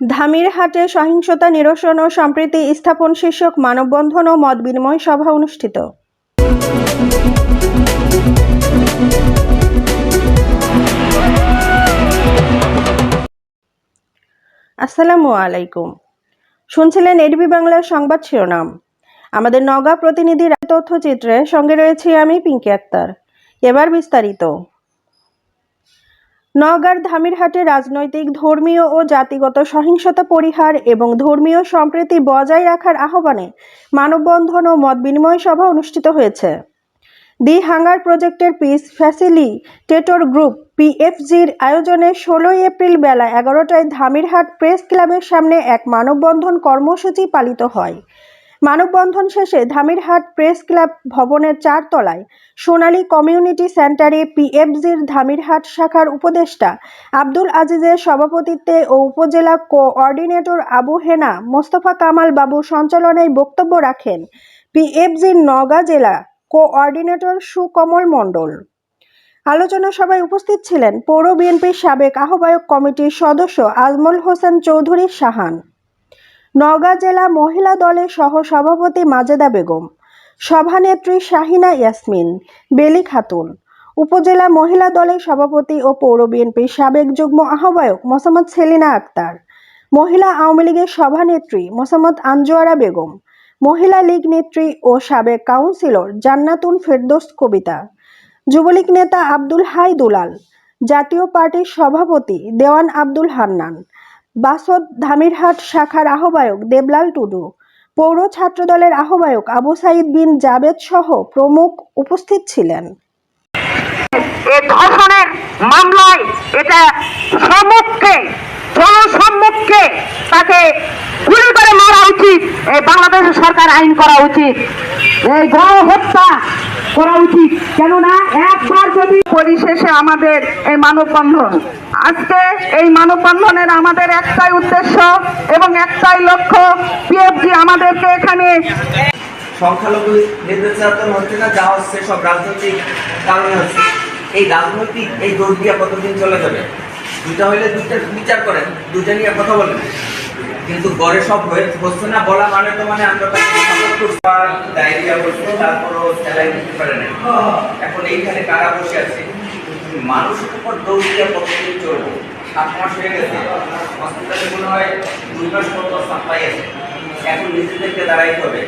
ধামিরহাটে সহিংসতা নিরসন ও সম্প্রীতি স্থাপন শীর্ষক মানববন্ধন ও মত বিনিময় সভা অনুষ্ঠিত। আসসালামু আলাইকুম। শুনছিলেন এডিবি বাংলার সংবাদ শিরোনাম। আমাদের নগা প্রতিনিধির তথ্যচিত্রে সঙ্গে রয়েছি আমি পিঙ্কি আক্তার। এবার বিস্তারিত। নওগাঁর ধামিরহাটে রাজনৈতিক, ধর্মীয় ও জাতিগত সহিংসতা পরিহার এবং ধর্মীয় সম্প্রীতি বজায় রাখার আহ্বানে মানববন্ধন ও মত বিনিময় সভা অনুষ্ঠিত হয়েছে। দি হাঙ্গার প্রজেক্টের পিস ফ্যাসিলি ফ্যাসিলিটেটর গ্রুপ পিএফজির আয়োজনে ষোলোই এপ্রিল বেলা এগারোটায় ধামিরহাট প্রেস ক্লাবের সামনে এক মানববন্ধন কর্মসূচি পালিত হয়। মানববন্ধন শেষে ধামিরহাট প্রেস ক্লাব ভবনের চারতলায় সোনালী কমিউনিটি সেন্টারে পিএফজির ধামিরহাট শাখার উপদেষ্টা আব্দুল আজিজের সভাপতিত্বে ও উপজেলা কোঅর্ডিনেটর আবু হেনা, মোস্তফা কামাল বাবু সঞ্চালনায় বক্তব্য রাখেন পিএফজির নওগাঁ জেলা কোঅর্ডিনেটর সুকমল মণ্ডল। আলোচনা সভায় উপস্থিত ছিলেন পৌর বিএনপির সাবেক আহ্বায়ক কমিটির সদস্য আজমল হোসেন চৌধুরী সাহান। নওগাঁ জেলা মহিলা দলের সহ সভাপতি মাজেদা বেগম, সভানেত্রী শাহিনা ইয়াসমিন, বেলি খাতুন, উপজেলা মহিলা দলের সভাপতি ও পৌর বিএনপির সাবেক যুগ্ম আহ্বায়ক মোসাম্মদ সেলিনা আক্তার, মহিলা আওয়ামী লীগের সভানেত্রী মোসাম্মদ আঞ্জুয়ারা বেগম, মহিলা লীগ নেত্রী ও সাবেক কাউন্সিলর জান্নাতুন ফেরদৌস কবিতা, যুবলীগ নেতা আব্দুল হাই দুলাল, জাতীয় পার্টির সভাপতি দেওয়ান আব্দুল হান্নান বাসদ ধামিরহাট শাখার আহ্বায়ক দেবলাল টুডু, পৌর ছাত্রদলের আহ্বায়ক আবু সাইদ বিন জাবেদ সহ প্রমুখ উপস্থিত ছিলেন। ধর্ষণের মামলায় এটা সম্মুখে, জনসম্মুখে তাকে গুলি করে মারা উচিত এই বাংলাদেশের সরকার আইন করা উচিত গণহত্যা করা উচিত। কেননা একবার যদি পরিশেষে আমাদের এই মানববন্ধন। আজকে এই মানববন্ধনের আমাদের একটাই উদ্দেশ্য এবং একটাই লক্ষ্য, পিএফজি আমাদেরকে এখানে সংখ্যালঘু নির্যাতন হচ্ছে না, যা হচ্ছে সব রাজনৈতিক কারণে হচ্ছে। এই রাজনৈতিক, এই দোষ দিয়ে কতদিন চলে যাবে? দুটা হইলে দুইটা বিচার করেন, দুইটা নিয়ে কথা বলেন। কিন্তু গড়ে সব হচ্ছে না, বলা মানে তো মানে আমরা ডায়রিয়া করছে তারপরও স্যালাইন দিতে পারে না এখন এইখানে কারা বসে আছে? মানুষের উপর দৌড় দিয়ে কতদিন চলবো? সাত মাস হয়ে গেছে। হসপিটালে মনে হয় দুই মাস মতো সাপ্লাই আছে। এখন নিজেদেরকে দাঁড়াইতে হবে।